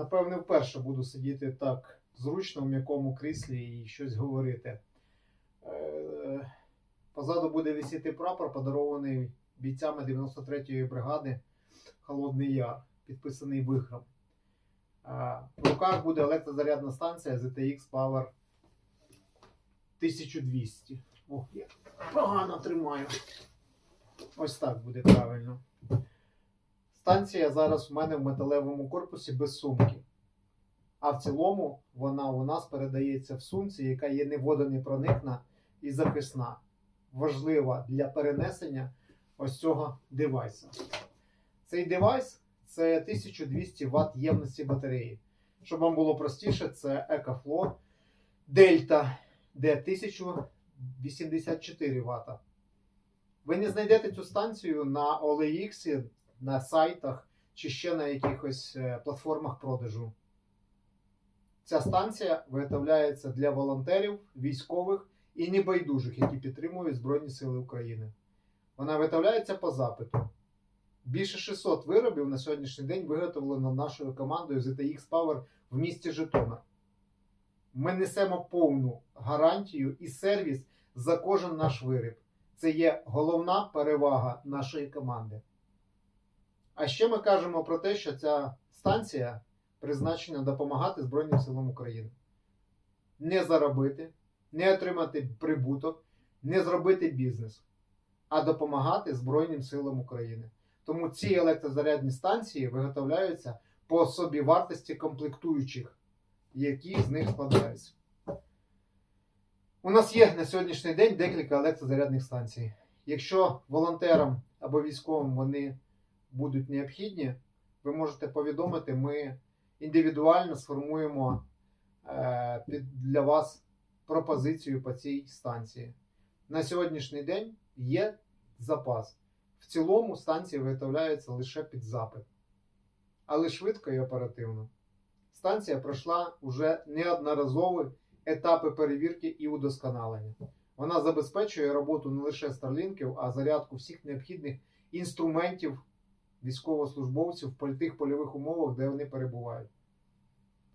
Напевне, вперше буду сидіти так зручно в м'якому кріслі і щось говорити. Е, Позаду буде висіти прапор, подарований бійцями 93-ї бригади Холодний Яр, підписаний вихром. Е, В руках буде електрозарядна станція ZTX Power 1200. Ох, я погано тримаю. Ось так буде правильно. Станція зараз у мене в металевому корпусі без сумки. А в цілому вона у нас передається в сумці, яка є неводонепроникна і захисна. Важлива для перенесення ось цього девайсу. Цей девайс це 1200 Вт ємності батареї. Щоб вам було простіше, це EcoFlow Delta, де 1084 Вт. Ви не знайдете цю станцію на OLX, на сайтах чи ще на якихось е, платформах продажу. Ця станція виготовляється для волонтерів, військових і небайдужих, які підтримують Збройні Сили України. Вона виготовляється по запиту. Більше 600 виробів на сьогоднішній день виготовлено нашою командою ZTX Power в місті Житомир. Ми несемо повну гарантію і сервіс за кожен наш виріб. Це є головна перевага нашої команди. А ще ми кажемо про те, що ця станція призначена допомагати Збройним силам України. Не заробити, не отримати прибуток, не зробити бізнес, а допомагати Збройним силам України. Тому ці електрозарядні станції виготовляються по собі вартості комплектуючих, які з них складаються. У нас є на сьогоднішній день декілька електрозарядних станцій. Якщо волонтерам або військовим вони будуть необхідні, ви можете повідомити, ми індивідуально сформуємо е, для вас пропозицію по цій станції. На сьогоднішній день є запас. В цілому станції виготовляються лише під запит, але швидко і оперативно. Станція пройшла вже неодноразові етапи перевірки і удосконалення. Вона забезпечує роботу не лише старлінків, а зарядку всіх необхідних інструментів військовослужбовців в тих польових умовах, де вони перебувають.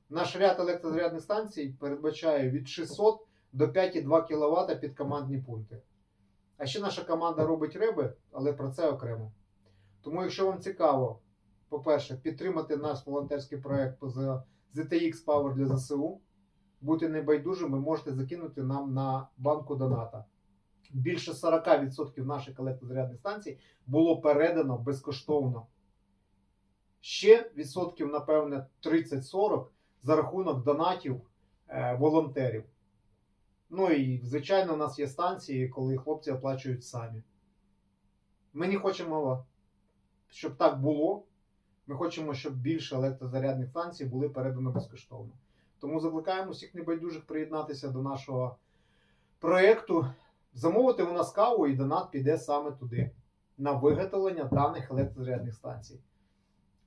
Наш ряд електрозарядних станцій передбачає від 600 до 5,2 кВт під командні пункти. А ще наша команда робить риби, але про це окремо. Тому, якщо вам цікаво, по-перше, підтримати наш волонтерський проект по ZTX Power для ЗСУ, бути небайдужими, можете закинути нам на банку доната. Більше 40% наших електрозарядних станцій було передано безкоштовно. Ще відсотків, напевне, 30-40 за рахунок донатів е, волонтерів. Ну і, звичайно, у нас є станції, коли хлопці оплачують самі. Ми не хочемо, щоб так було. Ми хочемо, щоб більше електрозарядних станцій були передано безкоштовно. Тому закликаємо всіх небайдужих приєднатися до нашого проєкту. Замовити у нас каву і донат піде саме туди, на виготовлення даних електрозарядних станцій.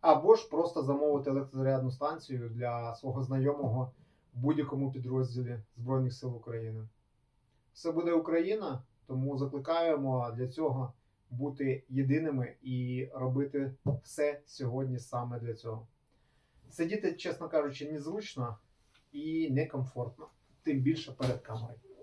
Або ж просто замовити електрозарядну станцію для свого знайомого в будь-якому підрозділі Збройних сил України. Все буде Україна, тому закликаємо для цього бути єдиними і робити все сьогодні саме для цього. Сидіти, чесно кажучи, незручно і некомфортно, тим більше перед камерою.